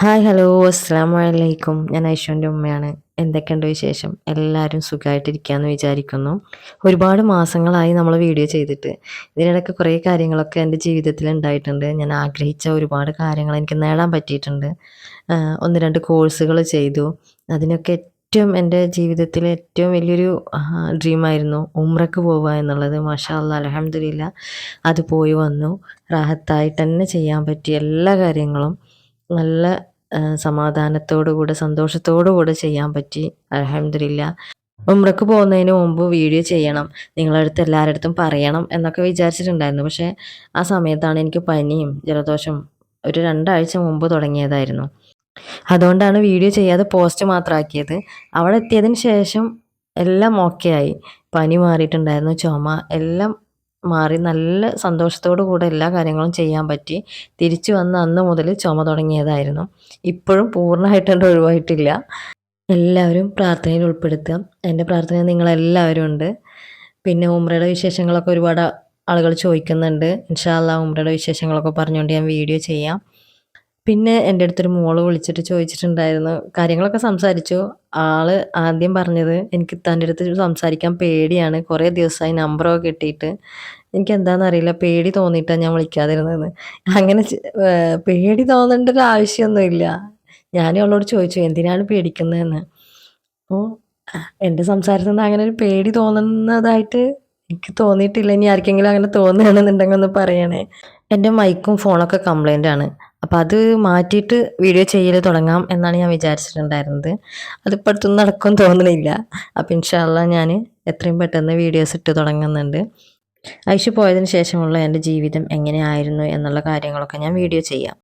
Hi hello അസ്സാം വലൈക്കും ഞാൻ ഐശ്വന്റെ ഉമ്മയാണ്. എന്തൊക്കെയുണ്ട് വിശേഷം? എല്ലാവരും സുഖമായിട്ടിരിക്കുകയെന്ന് വിചാരിക്കുന്നു. ഒരുപാട് മാസങ്ങളായി നമ്മൾ വീഡിയോ ചെയ്തിട്ട്. ഇതിനിടയ്ക്ക് കുറേ കാര്യങ്ങളൊക്കെ എന്റെ ജീവിതത്തിൽ ഉണ്ടായിട്ടുണ്ട് ഞാൻ ആഗ്രഹിച്ച ഒരുപാട് കാര്യങ്ങൾ എനിക്ക് നേടാൻ പറ്റിയിട്ടുണ്ട്. ഒന്ന് രണ്ട് കോഴ്സുകൾ ചെയ്തു. അതിനൊക്കെ ഏറ്റവും എന്റെ ജീവിതത്തിൽ ഏറ്റവും വലിയൊരു ഡ്രീമായിരുന്നു ഉമ്രക്ക് പോവുക എന്നുള്ളത്. മാഷാ അല്ലാ അലഹമ്മദില്ല അത് പോയി വന്നു. റാഹത്തായിട്ട് തന്നെ ചെയ്യാൻ പറ്റിയ എല്ലാ കാര്യങ്ങളും നല്ല സമാധാനത്തോടു കൂടെ സന്തോഷത്തോടു കൂടെ ചെയ്യാൻ പറ്റി. അലഹമില്ല ഉമ്രക്ക് പോകുന്നതിന് മുമ്പ് വീഡിയോ ചെയ്യണം. നിങ്ങളടുത്ത് എല്ലാവരുടെ പറയണം എന്നൊക്കെ വിചാരിച്ചിട്ടുണ്ടായിരുന്നു. പക്ഷേ ആ സമയത്താണ് എനിക്ക് പനിയും ജലദോഷം ഒരു രണ്ടാഴ്ച മുമ്പ് തുടങ്ങിയതായിരുന്നു. അതുകൊണ്ടാണ് വീഡിയോ ചെയ്യാതെ പോസ്റ്റ് മാത്രമാക്കിയത്. അവിടെ എത്തിയതിന് ശേഷം എല്ലാം ഓക്കെ ആയി പനി മാറിയിട്ടുണ്ടായിരുന്നു ചുമ എല്ലാം മാറി നല്ല സന്തോഷത്തോടു കൂടെ എല്ലാ കാര്യങ്ങളും ചെയ്യാൻ പറ്റി. തിരിച്ചു വന്ന അന്ന് മുതൽ ചുമ തുടങ്ങിയതായിരുന്നു. ഇപ്പോഴും പൂർണമായിട്ടുണ്ട് ഒഴിവായിട്ടില്ല. എല്ലാവരും പ്രാർത്ഥനയിൽ ഉൾപ്പെടുത്തുക. എന്റെ പ്രാർത്ഥന നിങ്ങളെല്ലാവരും ഉണ്ട്. പിന്നെ ഉമ്രയുടെ വിശേഷങ്ങളൊക്കെ ഒരുപാട് ആളുകൾ ചോദിക്കുന്നുണ്ട്. ഇൻഷാല്ല ഉമ്രയുടെ വിശേഷങ്ങളൊക്കെ പറഞ്ഞുകൊണ്ട് ഞാൻ വീഡിയോ ചെയ്യാം. പിന്നെ എന്റെ അടുത്തൊരു മോൾ വിളിച്ചിട്ട് ചോദിച്ചിട്ടുണ്ടായിരുന്നു കാര്യങ്ങളൊക്കെ സംസാരിച്ചു. ആൾ ആദ്യം പറഞ്ഞത് എനിക്ക് തന്റെ അടുത്ത് സംസാരിക്കാൻ പേടിയാണ് കുറേ ദിവസമായി നമ്പറൊക്കെ കിട്ടിയിട്ട്. എനിക്ക് എന്താണെന്നറിയില്ല പേടി തോന്നിയിട്ടാണ് ഞാൻ വിളിക്കാതിരുന്നത് അങ്ങനെ പേടി തോന്നേണ്ട ഒരു ആവശ്യമൊന്നുമില്ല. ഞാനും അവളോട് ചോദിച്ചു എന്തിനാണ് പേടിക്കുന്നതെന്ന്. അപ്പോൾ എന്റെ സംസാരത്തിൽ നിന്ന് അങ്ങനെ ഒരു പേടി തോന്നുന്നതായിട്ട് എനിക്ക് തോന്നിയിട്ടില്ല. ഇനി ആർക്കെങ്കിലും അങ്ങനെ തോന്നുകയാണെന്നുണ്ടെങ്കിൽ ഒന്ന് പറയണേ. എന്റെ മൈക്കും ഫോണൊക്കെ കംപ്ലൈന്റ് ആണ് അപ്പോൾ അത് മാറ്റിയിട്ട് വീഡിയോ ചെയ്യൽ തുടങ്ങാം എന്നാണ് ഞാൻ വിചാരിച്ചിട്ടുണ്ടായിരുന്നത്. അതിപ്പോൾ അടുത്തൊന്നും നടക്കും തോന്നണില്ല. അപ്പോൾ ഇൻഷാല്ല ഞാൻ എത്രയും പെട്ടെന്ന് വീഡിയോസ് ഇട്ട് തുടങ്ങുന്നുണ്ട്. ഐഷു പോയതിന് ശേഷമുള്ള എന്റെ ജീവിതം എങ്ങനെയായിരുന്നു എന്നുള്ള കാര്യങ്ങളൊക്കെ ഞാൻ വീഡിയോ ചെയ്യാം.